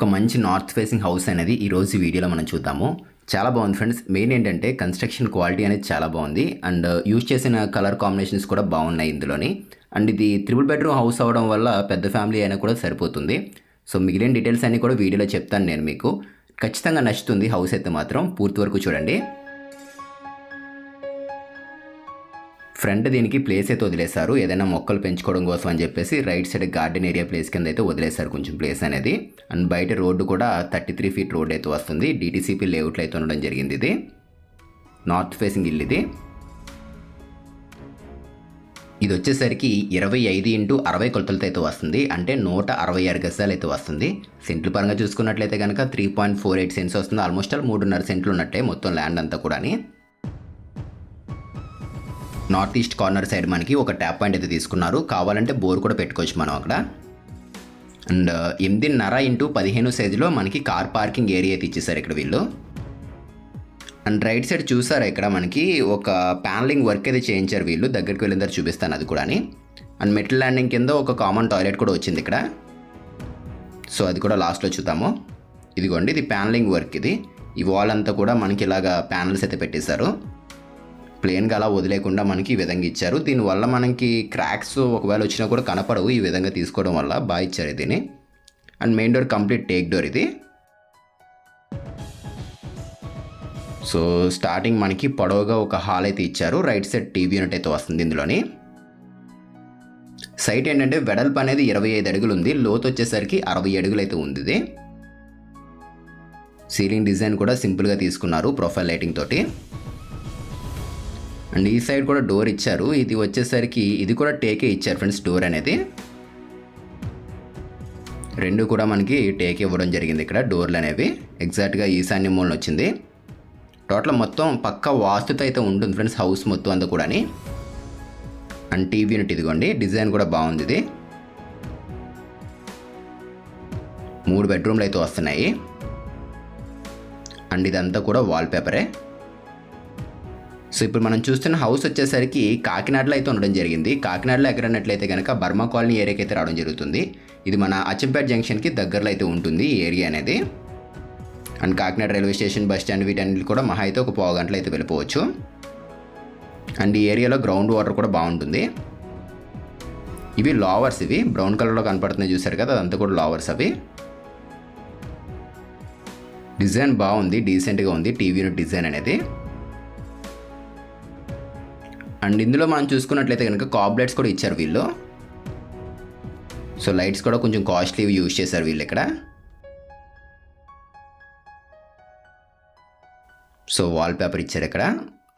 ఒక మంచి north facing house అనేది ఈరోజు వీడియోలో మనం చూద్దాము. చాలా బాగుంది ఫ్రెండ్స్ మెయిన్ ఏంటంటే కన్స్ట్రక్షన్ క్వాలిటీ అనేది చాలా బాగుంది. అండ్ యూజ్ uh, చేసిన కలర్ కాంబినేషన్స్ కూడా బాగున్నాయి ఇందులోని. అండ్ ఇది త్రిబుల్ బెడ్రూమ్ హౌస్ అవ్వడం వల్ల పెద్ద ఫ్యామిలీ అయినా కూడా సరిపోతుంది. సో మిగిలిన డీటెయిల్స్ అన్ని కూడా వీడియోలో చెప్తాను నేను మీకు. ఖచ్చితంగా నచ్చుతుంది హౌస్ అయితే మాత్రం. పూర్తి వరకు చూడండి. ఫ్రంట్ దీనికి ప్లేస్ అయితే వదిలేశారు. ఏదైనా మొక్కలు పెంచుకోవడం కోసం అని చెప్పేసి right side garden area place కింద అయితే వదిలేశారు కొంచెం ప్లేస్ అనేది. అండ్ బయట రోడ్డు కూడా థర్టీ త్రీ ఫీట్ రోడ్ అయితే వస్తుంది. డిటీసీపీ లేఅవుట్లో అయితే ఉండడం జరిగింది ఇది. నార్త్ ఫేసింగ్ ఇల్లు ఇది. ఇది వచ్చేసరికి ఇరవై ఐదు ఇంటూ అరవై కొలతలతో అయితే వస్తుంది. అంటే నూట అరవై ఆరు గజాలు అయితే వస్తుంది. సెంట్లు పరంగా చూసుకున్నట్లయితే కనుక three point four eight cents వస్తుంది. ఆల్మోస్ట్ ఆల్ మూడున్నర సెంట్లు ఉన్నట్టే మొత్తం ల్యాండ్ అంతా కూడా నార్త్ ఈస్ట్ కార్నర్ సైడ్ మనకి ఒక ట్యాప్ పాయింట్ అయితే తీసుకున్నారు. కావాలంటే బోర్ కూడా పెట్టుకోవచ్చు మనం అక్కడ. అండ్ ఎనిమిదిన్నర ఇంటూ పదిహేను సైజులో మనకి కార్ పార్కింగ్ ఏరియా అయితే ఇచ్చేసారు ఇక్కడ వీళ్ళు. అండ్ రైట్ సైడ్ చూసారా ఇక్కడ మనకి ఒక ప్యానలింగ్ వర్క్ అయితే చేయించారు వీళ్ళు. దగ్గరికి వెళ్ళిన తర్వాత చూపిస్తాను అది కూడా అండ్ మెటల్ ల్యాండింగ్ కింద ఒక కామన్ టాయిలెట్ కూడా వచ్చింది ఇక్కడ. సో అది కూడా లాస్ట్లో చూద్దాము. ఇదిగోండి ఇది ప్యానలింగ్ వర్క్ ఇది. ఈ వాల్ అంతా కూడా మనకి ఇలాగా ప్యానల్స్ అయితే పెట్టేశారు. ప్లేన్గా అలా వదిలేకుండా మనకి ఈ విధంగా ఇచ్చారు. దీనివల్ల మనకి క్రాక్స్ ఒకవేళ వచ్చినా కూడా కనపడవు ఈ విధంగా తీసుకోవడం వల్ల. బాగా ఇచ్చారు దీన్ని. And main door complete teak door ఇది. సో స్టార్టింగ్ మనకి పొడవుగా ఒక హాల్ అయితే ఇచ్చారు. రైట్ సైడ్ టీవీ యూనిట్ అయితే వస్తుంది ఇందులోని. సైట్ ఏంటంటే వెడల్పు అనేది ఇరవై ఐదు అడుగులు ఉంది. లోతు వచ్చేసరికి అరవై అడుగులు అయితే ఉంది ఇది. సీలింగ్ డిజైన్ కూడా సింపుల్గా తీసుకున్నారు ప్రొఫైల్ లైటింగ్ తోటి. అండ్ ఈ సైడ్ కూడా డోర్ ఇచ్చారు. ఇది వచ్చేసరికి ఇది కూడా టేకే ఇచ్చారు ఫ్రెండ్స్ డోర్ అనేది. రెండు కూడా మనకి టేక్ ఇవ్వడం జరిగింది ఇక్కడ డోర్లు అనేవి. ఎగ్జాక్ట్గా ఈశాన్య మూలన వచ్చింది. టోటల్ మొత్తం పక్క వాస్తుతో అయితే ఉంటుంది ఫ్రెండ్స్ హౌస్ మొత్తం అంతా కూడా అండ్ టీవీ యూనిట్ ఇదిగోండి డిజైన్ కూడా బాగుంది ఇది. మూడు బెడ్రూమ్లు అయితే వస్తున్నాయి. అండ్ ఇదంతా కూడా వాల్పేపరే సో ఇప్పుడు మనం చూస్తున్న హౌస్ వచ్చేసరికి కాకినాడలో అయితే ఉండడం జరిగింది. కాకినాడలో ఎక్కడన్నట్లయితే కనుక బర్మా కాలనీ ఏరియాకి అయితే రావడం జరుగుతుంది. ఇది మన అచ్చంపేట జంక్షన్కి దగ్గరలో అయితే ఉంటుంది ఈ ఏరియా అనేది. And Kakinada railway station bus stand వీటన్నిటి కూడా మహా అయితే ఒక పావు గంటలు అయితే వెళ్ళిపోవచ్చు. అండ్ ఈ ఏరియాలో గ్రౌండ్ వాటర్ కూడా బాగుంటుంది. ఇవి లావర్స్ ఇవి. బ్రౌన్ కలర్లో కనపడుతున్నాయి చూసారు కదా అదంతా కూడా లావర్స్ అవి. డిజైన్ బాగుంది డీసెంట్గా ఉంది టీవీ యూనిట్ డిజైన్ అనేది. అండ్ ఇందులో మనం చూసుకున్నట్లయితే కనుక కాబ్లెట్స్ కూడా ఇచ్చారు వీళ్ళు. సో లైట్స్ కూడా కొంచెం కాస్ట్లీ యూజ్ చేశారు వీళ్ళు ఇక్కడ. సో వాల్ పేపర్ ఇచ్చారు ఇక్కడ.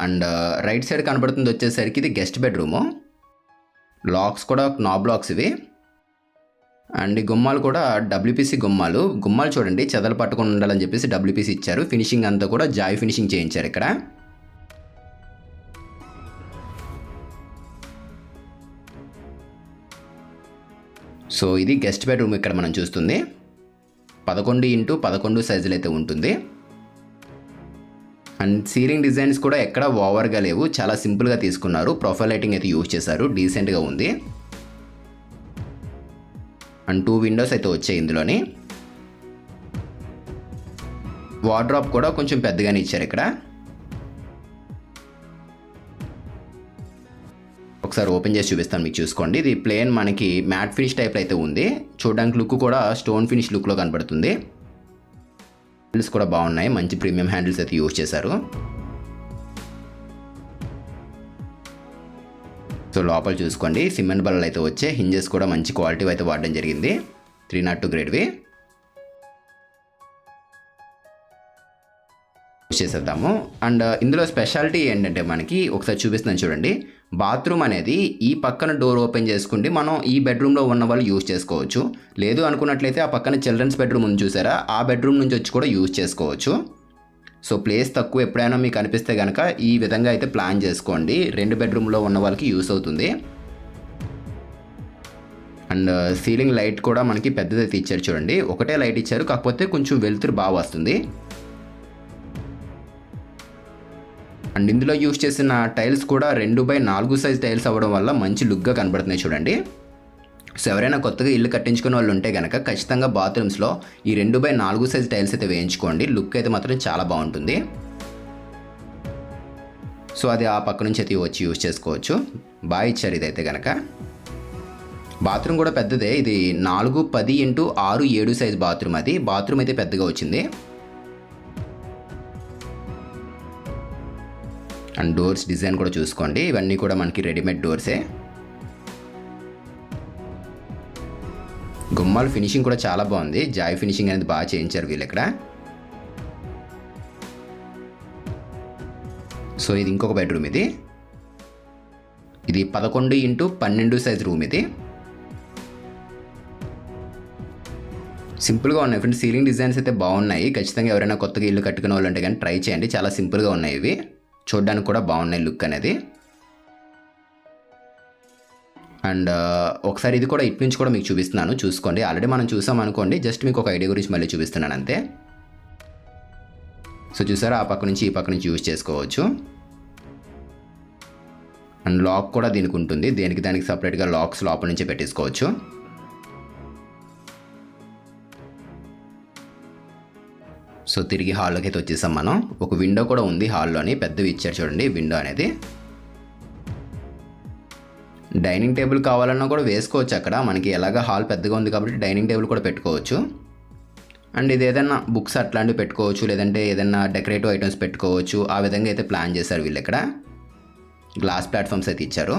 అండ్ uh, రైట్ సైడ్ కనబడుతుంది వచ్చేసరికి ఇది గెస్ట్ బెడ్రూము. లాక్స్ కూడా నాబ్ లాక్స్ ఇవి. అండ్ గుమ్మాలు కూడా డబ్ల్యూపీసీ గుమ్మాలు. గుమ్మాలు చూడండి చెదలు పట్టుకుని ఉండాలని చెప్పేసి డబ్ల్యూపీసీ ఇచ్చారు. ఫినిషింగ్ అంతా కూడా జాయ్ ఫినిషింగ్ చేయించారు ఇక్కడ. సో ఇది గెస్ట్ బెడ్రూమ్ ఇక్కడ మనం చూస్తుంది. పదకొండు ఇంటూ పదకొండు సైజులు అయితే ఉంటుంది. అండ్ సీలింగ్ డిజైన్స్ కూడా ఎక్కడ ఓవర్గా లేవు. చాలా సింపుల్గా తీసుకున్నారు. ప్రొఫైల్ లైటింగ్ అయితే యూజ్ చేశారు. డీసెంట్గా ఉంది. అండ్ టూ విండోస్ అయితే వచ్చాయి ఇందులోని. వార్డ్రాప్ కూడా కొంచెం పెద్దగానే ఇచ్చారు ఇక్కడ. ఒకసారి ఓపెన్ చేసి చూపిస్తాను మీకు చూసుకోండి. ఇది ప్లేన్ మనకి మ్యాట్ ఫినిష్ టైప్లో అయితే ఉంది. చూడడానికి లుక్ కూడా స్టోన్ ఫినిష్ లుక్లో కనబడుతుంది. హ్యాండిల్స్ కూడా బాగున్నాయి మంచి ప్రీమియం హ్యాండిల్స్ అయితే యూజ్ చేశారు. సో లోపల చూసుకోండి. సిమెంట్ బల్లలు అయితే వచ్చే హింజెస్ కూడా మంచి క్వాలిటీ అయితే వాడడం జరిగింది. త్రీ నాట్ టూ గ్రేడ్వి. చేసేద్దాము. అండ్ ఇందులో స్పెషాలిటీ ఏంటంటే మనకి ఒకసారి చూపిస్తున్నాను చూడండి. బాత్రూమ్ అనేది ఈ పక్కన డోర్ ఓపెన్ చేసుకుంటే మనం ఈ బెడ్రూమ్లో ఉన్న వాళ్ళు యూజ్ చేసుకోవచ్చు. లేదు అనుకున్నట్లయితే ఆ పక్కన చిల్డ్రన్స్ బెడ్రూమ్ ఉంది చూసారా? ఆ బెడ్రూమ్ నుంచి వచ్చి కూడా యూజ్ చేసుకోవచ్చు. సో ప్లేస్ తక్కువ ఎప్పుడైనా మీకు అనిపిస్తే కనుక ఈ విధంగా అయితే ప్లాన్ చేసుకోండి. రెండు బెడ్రూమ్లో ఉన్న వాళ్ళకి యూస్ అవుతుంది. అండ్ సీలింగ్ లైట్ కూడా మనకి పెద్దదైతే ఇచ్చారు చూడండి. ఒకటే లైట్ ఇచ్చారు. కాకపోతే కొంచెం వెలుతురు బాగా వస్తుంది. అండ్ ఇందులో యూస్ చేసిన టైల్స్ కూడా రెండు బై నాలుగు సైజ్ టైల్స్ అవ్వడం వల్ల మంచి లుక్గా కనబడుతున్నాయి చూడండి. సో ఎవరైనా కొత్తగా ఇల్లు కట్టించుకునే వాళ్ళు ఉంటే కనుక ఖచ్చితంగా బాత్రూమ్స్లో ఈ రెండు బై నాలుగు సైజ్ టైల్స్ అయితే వేయించుకోండి. లుక్ అయితే మాత్రం చాలా బాగుంటుంది. సో అది ఆ పక్క నుంచి అయితే వచ్చి యూజ్ చేసుకోవచ్చు. బాగా ఇచ్చారు ఇదైతే కనుక బాత్రూమ్ కూడా పెద్దదే. ఇది నాలుగు పది ఇంటూ ఆరు ఏడు సైజ్ బాత్రూమ్ అది. బాత్రూమ్ అయితే పెద్దగా వచ్చింది. అండ్ డోర్స్ డిజైన్ కూడా చూసుకోండి. ఇవన్నీ కూడా మనకి రెడీమేడ్ డోర్సే. గుమ్మాల ఫినిషింగ్ కూడా చాలా బాగుంది. జాయ్ ఫినిషింగ్ అనేది బాగా చేయించారు వీళ్ళు ఇక్కడ సో ఇది ఇంకొక బెడ్రూమ్ ఇది. ఇది పదకొండు ఇంటూ పన్నెండు సైజ్ రూమ్ ఇది. సింపుల్గా ఉన్నాయి ఫ్రెండ్స్. సీలింగ్ డిజైన్స్ అయితే బాగున్నాయి. ఖచ్చితంగా ఎవరైనా కొత్తగా ఇల్లు కట్టుకునే వాళ్ళు అంటే కానీ ట్రై చేయండి. చాలా సింపుల్గా ఉన్నాయి ఇవి. చూడడానికి కూడా బాగున్నాయి లుక్ అనేది. అండ్ ఒకసారి ఇది కూడా ఇటు నుంచి కూడా మీకు చూపిస్తున్నాను. చూసుకోండి. ఆల్రెడీ మనం చూసాం అనుకోండి. జస్ట్ మీకు ఒక ఐడియా గురించి మళ్ళీ చూపిస్తున్నాను అంతే. సో చూసారా? ఆ పక్క నుంచి ఈ పక్క నుంచి యూజ్ చేసుకోవచ్చు. అండ్ లాక్ కూడా దీనికి ఉంటుంది. దేనికి దానికి సపరేట్గా లాక్స్ లోపల నుంచి పెట్టేసుకోవచ్చు. సో తిరిగి హాల్లోకి అయితే వచ్చేసాం మనం. ఒక విండో కూడా ఉంది హాల్లోని. పెద్దవి ఇచ్చారు చూడండి. విండో అనేది. డైనింగ్ టేబుల్ కావాలన్నా కూడా వేసుకోవచ్చు అక్కడ. మనకి ఎలాగ హాల్ పెద్దగా ఉంది కాబట్టి డైనింగ్ టేబుల్ కూడా పెట్టుకోవచ్చు. అండ్ ఇది ఏదైనా బుక్స్ అట్లాంటివి పెట్టుకోవచ్చు. లేదంటే ఏదైనా డెకరేటివ్ ఐటమ్స్ పెట్టుకోవచ్చు. ఆ విధంగా అయితే ప్లాన్ చేశారు వీళ్ళు ఇక్కడ. గ్లాస్ ప్లాట్ఫామ్స్ అయితే ఇచ్చారు.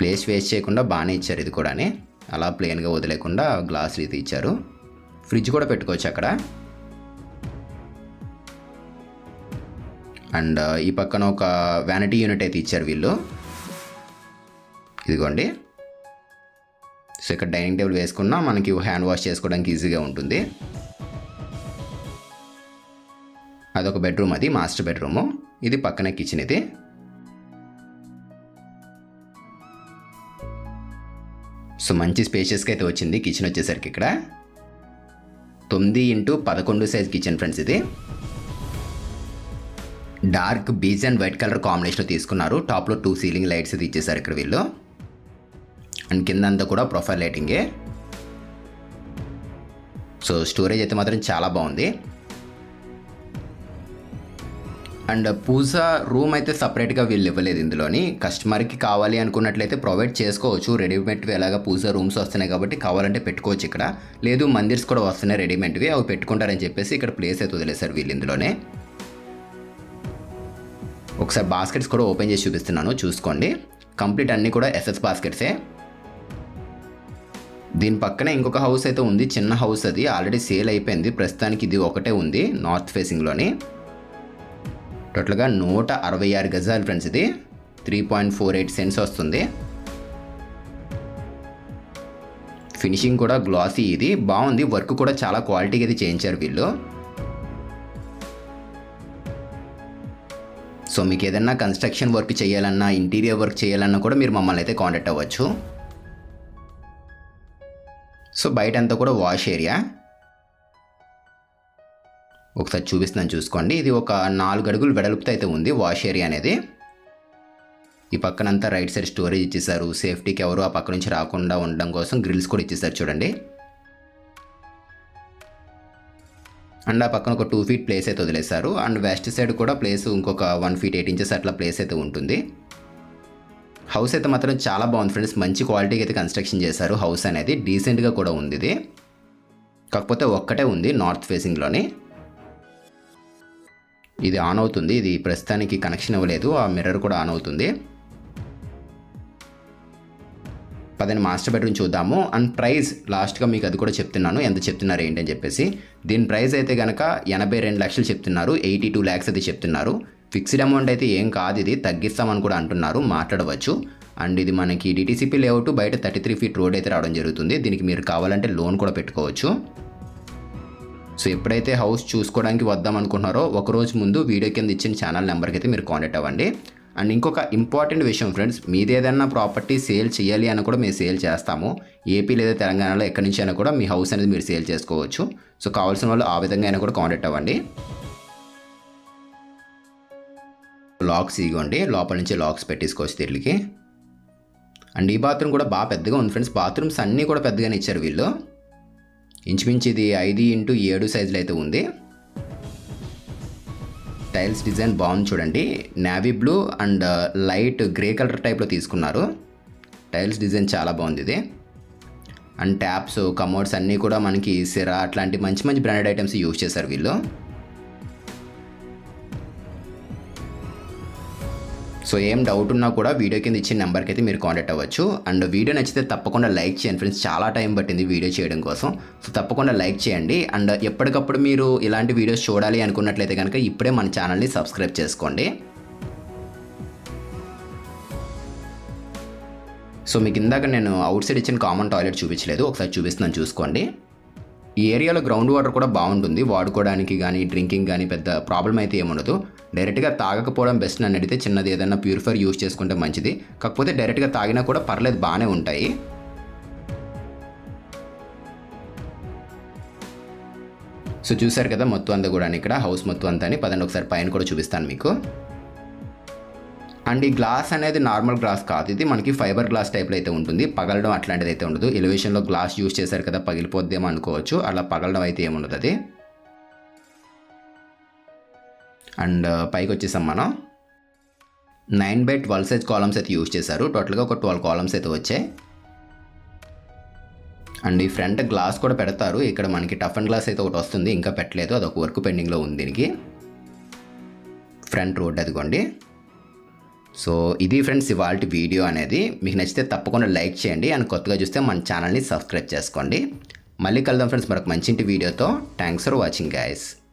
ప్లేస్ వేస్ట్ చేయకుండా బాగానే ఇచ్చారు ఇది కూడా అలా ప్లెయిన్గా వదిలేకుండా గ్లాస్ అయితే ఇచ్చారు. ఫ్రిడ్జ్ కూడా పెట్టుకోవచ్చు అక్కడ. అండ్ ఈ పక్కన ఒక వ్యానిటీ యూనిట్ అయితే ఇచ్చారు వీళ్ళు. ఇదిగోండి. సో ఇక్కడ డైనింగ్ టేబుల్ వేసుకున్నా మనకి హ్యాండ్ వాష్ చేసుకోవడానికి ఈజీగా ఉంటుంది. అదొక బెడ్రూమ్ అది మాస్టర్ బెడ్రూము. ఇది పక్కనే కిచెన్ ఇది. సో మంచి స్పేషియస్గా అయితే వచ్చింది. కిచెన్ వచ్చేసరికి ఇక్కడ. తొమ్మిది ఇంటూ పదకొండు సైజ్ కిచెన్ ఫ్రెండ్స్ ఇది. Dark beige and white colour కాంబినేషన్లో తీసుకున్నారు. టాప్లో టూ సీలింగ్ లైట్స్ ఇది ఇచ్చేసారు ఇక్కడ వీళ్ళు. అండ్ కింద అంతా కూడా ప్రొఫైల్ లైటింగే సో స్టోరేజ్ అయితే మాత్రం చాలా బాగుంది. అండ్ పూజ రూమ్ అయితే సపరేట్గా వీళ్ళు ఇవ్వలేదు ఇందులోని. కస్టమర్కి కావాలి అనుకున్నట్లయితే ప్రొవైడ్ చేసుకోవచ్చు. రెడీమేడ్వి ఎలాగ పూజ రూమ్స్ వస్తున్నాయి కాబట్టి కావాలంటే పెట్టుకోవచ్చు ఇక్కడ. లేదు మందిర్స్ కూడా వస్తున్నాయి రెడీమేడ్వి. అవి పెట్టుకుంటారని చెప్పేసి ఇక్కడ ప్లేస్ అయితే వదిలేశారు వీళ్ళు ఇందులోనే. ఒకసారి బాస్కెట్స్ కూడా ఓపెన్ చేసి చూపిస్తున్నాను. చూసుకోండి. కంప్లీట్ అన్నీ కూడా ఎస్ఎస్ బాస్కెట్సే. దీని పక్కనే ఇంకొక హౌస్ అయితే ఉంది. చిన్న హౌస్ అది. ఆల్రెడీ సేల్ అయిపోయింది. ప్రస్తుతానికి ఇది ఒకటే ఉంది నార్త్ ఫేసింగ్లోని. టోటల్గా నూట అరవై ఆరు గజాలు ఫ్రెండ్స్ ఇది. Three point four eight cents వస్తుంది. ఫినిషింగ్ కూడా గ్లాసీ ఇది. బాగుంది. వర్క్ కూడా చాలా క్వాలిటీగా ఇది చేయించారు వీళ్ళు. సో మీకు ఏదైనా కన్స్ట్రక్షన్ వర్క్ చేయాలన్నా ఇంటీరియర్ వర్క్ చేయాలన్నా కూడా మీరు మమ్మల్ని అయితే కాంటాక్ట్ అవ్వచ్చు. సో బయట అంతా కూడా వాష్ ఏరియా. ఒకసారి చూపిస్తున్నాను చూసుకోండి. ఇది ఒక నాలుగు అడుగులు వెడల్పుతో అయితే ఉంది వాష్ ఏరియా అనేది. ఈ పక్కనంతా రైట్ సైడ్ స్టోరేజ్ ఇచ్చేసారు. సేఫ్టీకి ఎవరు ఆ పక్క నుంచి రాకుండా ఉండడం కోసం గ్రిల్స్ కూడా ఇచ్చేసారు చూడండి. అండ్ ఆ పక్కన ఒక టూ ఫీట్ ప్లేస్ అయితే వదిలేశారు. అండ్ వెస్ట్ సైడ్ కూడా ప్లేస్ ఇంకొక వన్ ఫీట్ ఎయిట్ ఇంచెస్ అట్లా ప్లేస్ అయితే ఉంటుంది. హౌస్ అయితే మాత్రం చాలా బాగుంది ఫ్రెండ్స్. మంచి క్వాలిటీకి అయితే కన్స్ట్రక్షన్ చేశారు. హౌస్ అనేది డీసెంట్గా కూడా ఉంది ఇది. కాకపోతే ఒక్కటే ఉంది నార్త్ ఫేసింగ్లోని. ఇది ఆన్ అవుతుంది. ఇది ప్రస్తుతానికి కనెక్షన్ ఇవ్వలేదు ఆ మిర్రర్ కూడా ఆన్ అవుతుంది. పదని మాస్టర్ బెడ్రూమ్ చూద్దాము. అండ్ ప్రైస్ లాస్ట్గా మీకు అది కూడా చెప్తున్నాను. ఎంత చెప్తున్నారు ఏంటి అని చెప్పేసి. దీని ప్రైస్ అయితే కనుక ఎనభై రెండు లక్షలు చెప్తున్నారు. ఎయిటీ టూ ల్యాక్స్ అయితే చెప్తున్నారు. ఫిక్స్డ్ అమౌంట్ అయితే ఏం కాదు ఇది. తగ్గిస్తామని కూడా అంటున్నారు. మాట్లాడవచ్చు. అండ్ ఇది మనకి డిటీసీపీ లేఅవుట్ బయట థర్టీ త్రీ ఫీట్ రోడ్ అయితే రావడం జరుగుతుంది. దీనికి మీరు కావాలంటే లోన్ కూడా పెట్టుకోవచ్చు. సో ఎప్పుడైతే హౌస్ చూసుకోవడానికి వద్దాం అనుకుంటున్నారో ఒక రోజు ముందు వీడియో కింద ఇచ్చిన ఛానల్ నెంబర్కి అయితే మీరు కాంటాక్ట్ అవ్వండి. అండ్ ఇంకొక ఇంపార్టెంట్ విషయం ఫ్రెండ్స్ మీది ఏదైనా ప్రాపర్టీ సేల్ చేయాలి అని కూడా మేము సేల్ చేస్తాము. ఏపీ లేదా తెలంగాణలో ఎక్కడి నుంచి అయినా కూడా మీ హౌస్ అనేది మీరు సేల్ చేసుకోవచ్చు. సో కావాల్సిన వాళ్ళు ఆ విధంగా అయినా కూడా కాంటాక్ట్ అవ్వండి. లాక్స్ ఇగోండి లోపల నుంచి లాక్స్ పెట్టేసుకోవచ్చు తిరిగి అండ్ ఈ బాత్రూమ్ కూడా బాగా పెద్దగా ఉంది ఫ్రెండ్స్ బాత్రూమ్స్ అన్నీ కూడా పెద్దగానే ఇచ్చారు వీళ్ళు. ఇంచుమించు ఇది ఐదు ఇంటూ ఏడు సైజులో అయితే ఉంది. టైల్స్ డిజైన్ బాగుంది చూడండి. Navy blue and uh, light grey colour టైప్లో తీసుకున్నారు. టైల్స్ డిజైన్ చాలా బాగుంది ఇది. అండ్ ట్యాప్స్ కమోడ్స్ అన్నీ కూడా మనకి సిరా అట్లాంటి మంచి మంచి బ్రాండెడ్ ఐటమ్స్ యూజ్ చేశారు వీళ్ళు. సో ఏం డౌట్ ఉన్నా కూడా వీడియో కింద ఇచ్చిన నెంబర్కి అయితే మీరు కాంటాక్ట్ అవ్వచ్చు. అండ్ వీడియో నచ్చితే తప్పకుండా లైక్ చేయండి ఫ్రెండ్స్ చాలా టైం పట్టింది వీడియో చేయడం కోసం. సో తప్పకుండా లైక్ చేయండి. అండ్ ఎప్పటికప్పుడు మీరు ఇలాంటి వీడియోస్ చూడాలి అనుకున్నట్లయితే కనుక ఇప్పుడే మన ఛానల్ని సబ్స్క్రైబ్ చేసుకోండి. సో మీకు ఇందాక నేను అవుట్ సైడ్ ఇచ్చిన కామన్ టాయిలెట్ చూపించలేదు. ఒకసారి చూపిస్తున్నాను చూసుకోండి. ఈ ఏరియాలో గ్రౌండ్ వాటర్ కూడా బాగుంటుంది. వాడుకోవడానికి కానీ డ్రింకింగ్ కానీ పెద్ద ప్రాబ్లం అయితే ఏముండదు డైరెక్ట్గా తాగకపోవడం బెస్ట్ నన్ను అడిగితే చిన్నది ఏదైనా ప్యూరిఫైర్ యూజ్ చేసుకుంటే మంచిది. కాకపోతే డైరెక్ట్గా తాగినా కూడా పర్లేదు బాగానే ఉంటాయి. సో చూసారు కదా మొత్తం అంతా కూడా ఇక్కడ. హౌస్ మొత్తం అంతా అని. పదండి ఒకసారి పైన కూడా చూపిస్తాను మీకు. అండ్ ఈ గ్లాస్ అనేది నార్మల్ గ్లాస్ కాదు. ఇది మనకి ఫైబర్ గ్లాస్ టైప్లో అయితే ఉంటుంది. పగలడం అట్లాంటిది అయితే ఉండదు. ఎలివేషన్లో గ్లాస్ యూజ్ చేశారు కదా పగిలిపోద్దేమో అనుకోవచ్చు. అలా పగలడం అయితే ఏముండదు అది. అండ్ uh, పైకి వచ్చేసాం మనం. Nine by twelve size columns అయితే యూజ్ చేశారు. టోటల్గా ఒక ట్వెల్వ్ కాలమ్స్ అయితే వచ్చాయి. అండ్ ఈ ఫ్రంట్ గ్లాస్ కూడా పెడతారు. ఇక్కడ మనకి టఫ్ అండ్ గ్లాస్ అయితే ఒకటి వస్తుంది. ఇంకా పెట్టలేదు. అదొక వర్క్ పెండింగ్లో ఉంది దీనికి. ఫ్రంట్ రోడ్ అదిగోండి. సో ఇది ఫ్రెండ్స్ ఇవాళ వీడియో అనేది. మీకు నచ్చితే తప్పకుండా లైక్ చేయండి. అండ్ కొత్తగా చూస్తే మన ఛానల్ని సబ్స్క్రైబ్ చేసుకోండి. మళ్ళీ కలుద్దాం ఫ్రెండ్స్ మరొక మంచి వీడియోతో. Thanks for watching guys